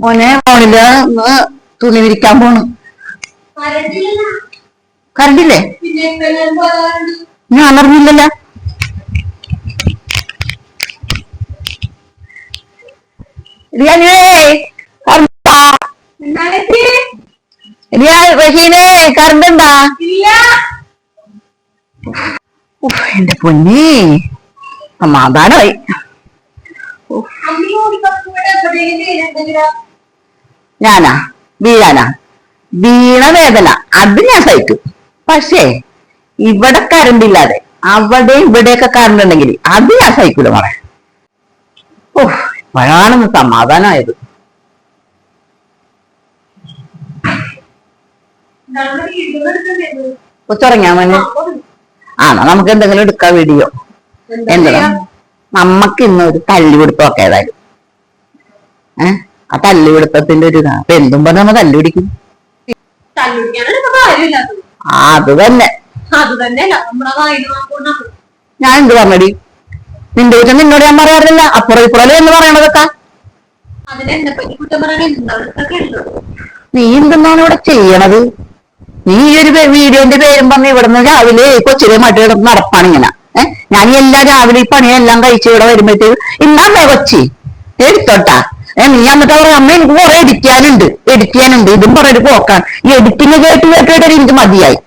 മോനെ ഒന്ന് തുണി വിരിക്കാൻ പോണു. കരണ്ടില്ലേ. ഞാൻ അറിഞ്ഞില്ലല്ലോ റിയാനേ കറണ്ടാ. ഉണ്ടാ എന്റെ പൊന്നേ. സമാധാനമായി അമ്മി ഓടിക്കൊണ്ടു ഇവിടെ എവിടെയെങ്കിലും എന്തെങ്കിലും ഞാനാ? വീഴാനാ? വീണ വേദന. അത് ഞാൻ സഹിക്കും. പക്ഷേ ഇവിടെ കറണ്ട് ഇല്ലാതെ അവിടെ ഇവിടെയൊക്കെ കറണ്ട് ഉണ്ടെങ്കിൽ അത് ഞാൻ സഹിക്കൂല മോളെ. ഓ ഇപ്പോഴാണെന്ന് സമാധാനമായത് നമ്മുടെ ആണോ മോനെ നമുക്ക് എന്തെങ്കിലും എടുക്കാം വീഡിയോ. എന്താ നമ്മക്ക് ഇന്ന് ഒരു തല്ലുപിടുത്തമൊക്കെ ഏതായാലും. ഏഹ് ആ തല്ലുപിടുത്തത്തിന്റെ ഒരു ഇതാണ് അപ്പൊ എന്തും പറഞ്ഞ നമ്മ തല്ലുപിടിക്കും ആ അത് തന്നെ. ഞാൻ എന്ത് പറഞ്ഞടി? നിന്റെ വീട്ടിൽ നിന്നോട് ഞാൻ പറയാറില്ല. അപ്പുറം ഇപ്പുറല്ലേ എന്ന് പറയണതൊക്കെ. നീ എന്തെന്നാണ് ഇവിടെ ചെയ്യണത്? നീ ഈ ഒരു വീഡിയോന്റെ പേരും പറഞ്ഞ് ഇവിടുന്ന് രാവിലെ കൊച്ചിലെ മട്ടി നടപ്പാണ് ഇങ്ങനെ. ഏഹ് ഞാൻ എല്ലാ രാവിലെ ഈ പണിയെല്ലാം കഴിച്ച് ഇവിടെ വരുമ്പോഴത്തേക്ക് ഇന്നമ്മേ കൊച്ചി എടുത്തോട്ടാ. ഏഹ് നീ എന്നിട്ട് പറയാം അമ്മ എനിക്ക് കുറെ എഡിറ്റ് ചെയ്യാനുണ്ട്. എഡിറ്റ് ചെയ്യാനുണ്ട്. ഇതും പറഞ്ഞൊരു പോക്കാണ്. ഈ എഡിറ്റിങ് കേട്ട് കേട്ട് കേട്ട് എനിക്ക് മതിയായി.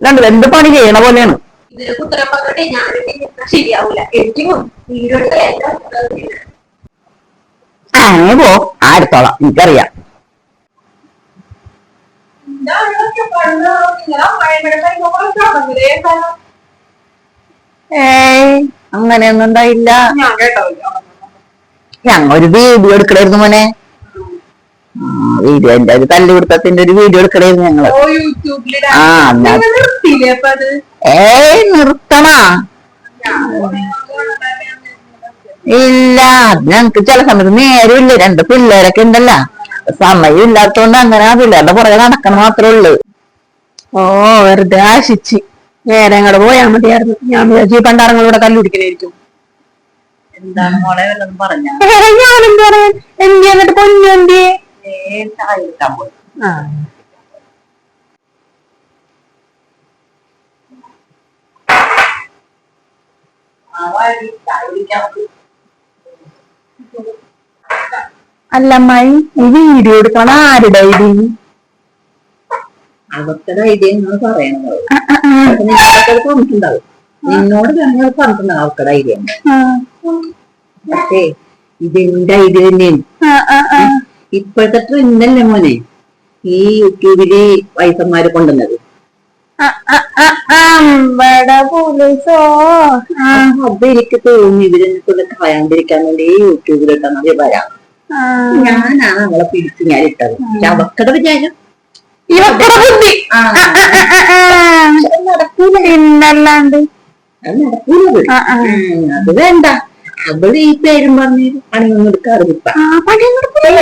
രണ്ടു എന്ത് പണി ചെയ്യണ പോലെയാണ്. ഇതിന് കുത്തരം എനിക്കറിയാം. ഞാൻ എഡിറ്റിങ്ങും വീഡിയോ എല്ലാം ആ നീ പോ ആ എടുത്തോളാം എനിക്കറിയാം ഏയ് അങ്ങനെയൊന്നും ഉണ്ടായില്ല ഞങ്ങ ഒരു വീഡിയോ എടുക്കണായിരുന്നു മോനെ. വീഡിയോ എന്റെ ഒരു തല്ലുപിടുത്തത്തിന്റെ ഒരു വീഡിയോ എടുക്കണായിരുന്നു ഞങ്ങൾ. ആ, ഏയ് നിർത്തണ. ഇല്ല അത് ഞങ്ങക്ക് ചില സമയത്ത് നേരമില്ല. രണ്ട് പിള്ളേരൊക്കെ ഉണ്ടല്ലോ. സമയം ഇല്ലാത്തോണ്ട് അങ്ങനെ ആ പിള്ളേരുടെ പുറകെ നടക്കണം മാത്രമേ ഉള്ളു. ഓ വെറുതെ ആശിച്ച്. നേരെ അങ്ങോട്ട് പോയാ മതിയായിരുന്നു. ഞാൻ വിചാരിച്ചു ഈ പണ്ടാറങ്ങളൂടെ കല്ലുടിക്കണായിരിക്കും എന്താണ് മോളെ വല്ലതും പറഞ്ഞ? ഞാനെന്ത് പറയാൻ? എന്തി എന്നിട്ട് പൊന്നു എന്തി ആ. അല്ല അമ്മായി ഈ വീഡിയോ എടുക്കണ ആരുടെ ഐഡിയ അവരുടെ ഐഡിയ നിങ്ങൾ പറയണത്. അത് പറഞ്ഞിട്ടുണ്ടാവും നിന്നോട് പറഞ്ഞിട്ടുണ്ടാവും അവരുടെ ഐഡിയ പക്ഷേ ഇതെന്റെ ഐഡിയ തന്നെയാണ്. ഇപ്പോഴത്തെ ട്രെൻഡല്ലേ മോനെ? ഈ യൂട്യൂബിൽ വൈസന്മാര് കൊണ്ടുവന്നത്. അത് എനിക്ക് തോന്നി ഇവരെന്നെ കൊണ്ട് കളയാണ്ടിരിക്കാൻ വേണ്ടി ഈ യൂട്യൂബിൽ മതി വരാം. ഞാനാണ് അവളെ പിടിച്ച് ഞാൻ ഇട്ടത്. പക്ഷെ അവക്കടെ വിചാരം ഇവക്കടെ ബുദ്ധി. പിന്നല്ലാണ്ട് അത് വേണ്ട. അവൾ ഈ പേരും പറഞ്ഞ് പണിയൊന്നും എടുക്കാറില്ല ഇപ്പൊ.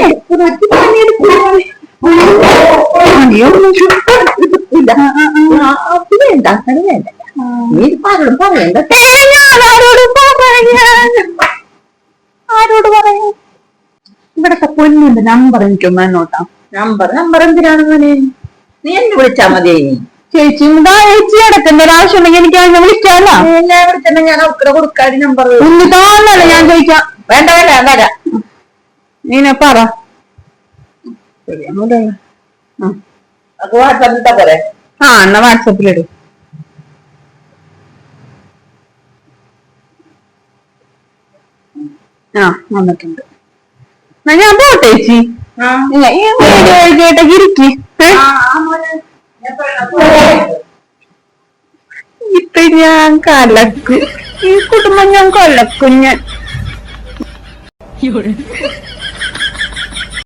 എടുക്കുന്നത് പണിയെടുക്കൂല. പണിയൊന്നും എടുക്കൂല. ആ, വേണ്ട അങ്ങനെ വേണ്ട. നീ ഇത് പറഞ്ഞു പറയണ്ട. ആരോട് പറയാ? ഇവിടത്തെ പൊന്നിന്റെ നമ്പർ എനിക്കൊന്ന് എന്നോട്ടാം നമ്പർ നമ്പർ എന്തിനാണ് മോനെ? നീ എന്നെ വിളിച്ചാ മതി ചേച്ചി എന്താ ചേച്ചി അടക്കണ്ട ഒരാവശ്യം ഉണ്ടെങ്കിൽ എനിക്ക് അതിനെ വിളിക്കാല്ല തന്നെ ഞാൻ അവക്കടെ കൊടുക്കാടി നമ്പർ ഒന്ന് കാണല്ലേ ഞാൻ ചോദിക്കാം. വേണ്ട വേണ്ട വരാ. നീനെ പറ. പോരെ? ആ എന്നാ വാട്സപ്പിലിട് ആ വന്നിട്ടുണ്ട്. ഞാൻ പോട്ടെ ചേച്ചി. ഇരിക്കി. ഇപ്പൊ ഞാൻ കലക്ക്. ഈ കുടുംബം ഞാൻ കൊലക്കും ഞാൻ.